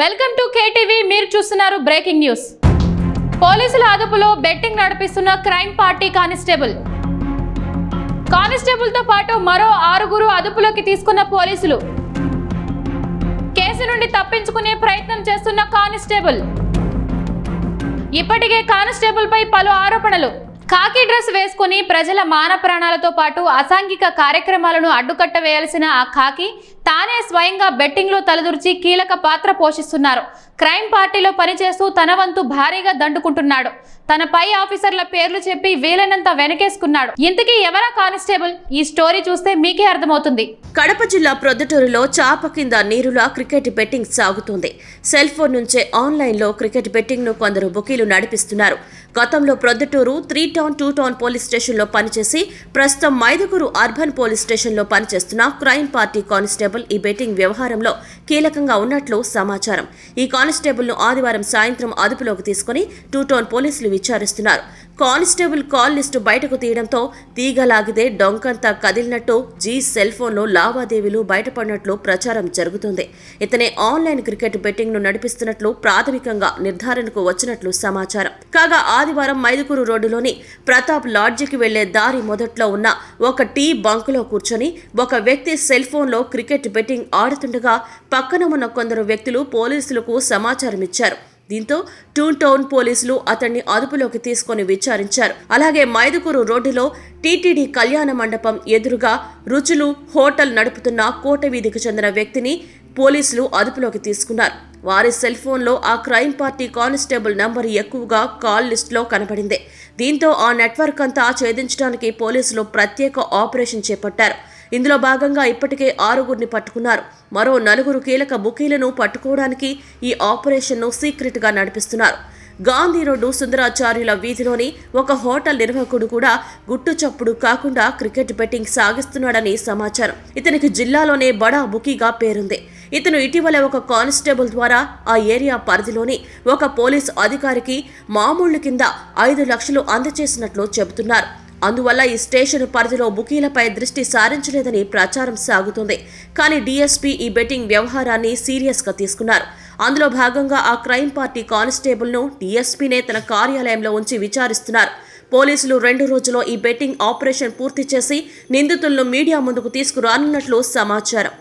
Welcome to KTV మీరు చూస్తున్నారు breaking news. పోలీసుల అదుపులో బెట్టింగ్ నడిపిస్తున్న క్రైమ్ పార్టీ కానిస్టేబుల్. కానిస్టేబుల్తో పాటు మరో ఆరుగురు అదుపులోకి తీసుకున్న పోలీసులు. కేసు నుండి తప్పించుకునే ప్రయత్నం చేస్తున్న కానిస్టేబుల్. ఇప్పటికే కానిస్టేబుల్ పై పలు ఆరోపణలు. కాకి డ్రెస్ వేసుకుని ప్రజల మాన ప్రాణాలతో పాటు అసాంఘిక కార్యక్రమాలను అడ్డుకట్ట వేయాల్సిన ఆ కాకి తానే స్వయంగా బెట్టింగ్లో తలదూర్చి కీలక పాత్ర పోషిస్తున్నారు. క్రైమ్ పార్టీలో పనిచేస్తూ తన వంతు భారీగా దండుకుంటున్నాడు. తన పై ఆఫీసర్ల పేర్లు చెప్పి వీలైనంత వెనకేసుకున్నాడు. ఇంతకీ ఎవరా కానిస్టేబుల్? ఈ స్టోరీ చూస్తే మీకే అర్థమవుతుంది. కడప జిల్లా ప్రొద్దుటూరులో చాప కింద నీరులా క్రికెట్ బెట్టింగ్ సాగుతుంది. సెల్ ఫోన్ నుంచే ఆన్లైన్లో క్రికెట్ బెట్టింగ్ను కొందరు బుకీలు నడిపిస్తున్నారు. గతంలో Proddatur three town two town police స్టేషన్లో పనిచేసి ప్రస్తుతం మైదుగురు అర్బన్ పోలీస్ స్టేషన్లో పనిచేస్తున్న క్రైమ్ పార్టీ కానిస్టేబుల్ ఈ బెట్టింగ్ వ్యవహారంలో కీలకంగా ఉన్నట్లు సమాచారం. ఈ కానిస్టేబుల్ను ఆదివారం సాయంత్రం అదుపులోకి తీసుకుని టూ టౌన్ పోలీసులు విచారిస్తున్నారు. కానిస్టేబుల్ కాల్ లిస్టు బయటకు తీయడంతో తీగలాగితే డొంకంతా కదిలినట్టు జీ సెల్ ఫోన్లో లావాదేవీలు బయటపడినట్లు ప్రచారం జరుగుతుంది. ఇతనే ఆన్లైన్ క్రికెట్ బెట్టింగ్ను నడిపిస్తున్నట్లు ప్రాథమికంగా నిర్ధారణకు వచ్చినట్లు సమాచారం. కాగా ఆదివారం మైదుకూరు రోడ్డులోని ప్రతాప్ లాడ్జికి వెళ్ళే దారి మొదట్లో ఉన్న ఒక టీ బంకులో కూర్చొని ఒక వ్యక్తి సెల్ ఫోన్లో క్రికెట్ బెట్టింగ్ ఆడుతుండగా పక్కన ఉన్న కొందరు వ్యక్తులు పోలీసులకు సమాచారం ఇచ్చారు దీంతో టూన్ టౌన్ పోలీసులు అతన్ని అదుపులోకి తీసుకొని విచారించారు. అలాగే మైదుకూరు రోడ్డులో టీటీడీ కళ్యాణ మండపం ఎదురుగా రుచులు హోటల్ నడుపుతున్న కోట వీధికి చెందిన వ్యక్తిని పోలీసులు అదుపులోకి తీసుకున్నారు. వారి సెల్ ఫోన్లో ఆ క్రైమ్ పార్టీ కానిస్టేబుల్ నంబర్ ఎక్కువగా కాల్ లిస్టులో కనబడింది. దీంతో ఆ నెట్వర్క్ అంతా ఛేదించడానికి పోలీసులు ప్రత్యేక ఆపరేషన్ చేపట్టారు. ఇందులో భాగంగా ఇప్పటికే ఆరుగురిని పట్టుకున్నారు. మరో నలుగురు కీలక బుకీలను పట్టుకోవడానికి ఈ ఆపరేషన్ను సీక్రెట్గా నడిపిస్తున్నారు. గాంధీ రోడ్డు సుందరాచార్యుల వీధిలోని ఒక హోటల్ నిర్వాహకుడు కూడా గుట్టు చప్పుడు కాకుండా క్రికెట్ బెట్టింగ్ సాగిస్తున్నాడని సమాచారం. ఇతనికి జిల్లాలోనే బడా బుకీగా పేరుంది. ఇతను ఇటీవల ఒక కానిస్టేబుల్ ద్వారా ఆ ఏరియా పరిధిలోని ఒక పోలీస్ అధికారికి మామూళ్ళ కింద ఐదు లక్షలు అందజేసినట్లు చెబుతున్నారు. అందువల్ల ఈ స్టేషన్ పరిధిలో బుకీలపై దృష్టి సారించలేదని ప్రచారం సాగుతుంది. కానీ డీఎస్పీ ఈ బెట్టింగ్ వ్యవహారాన్ని సీరియస్గా తీసుకున్నారు. అందులో భాగంగా ఆ క్రైమ్ పార్టీ కానిస్టేబుల్ను డీఎస్పీనే తన కార్యాలయంలో ఉంచి విచారిస్తున్నారు. పోలీసులు రెండు రోజుల్లో ఈ బెట్టింగ్ ఆపరేషన్ పూర్తి చేసి నిందితులను మీడియా ముందుకు తీసుకురానున్నట్లు సమాచారం.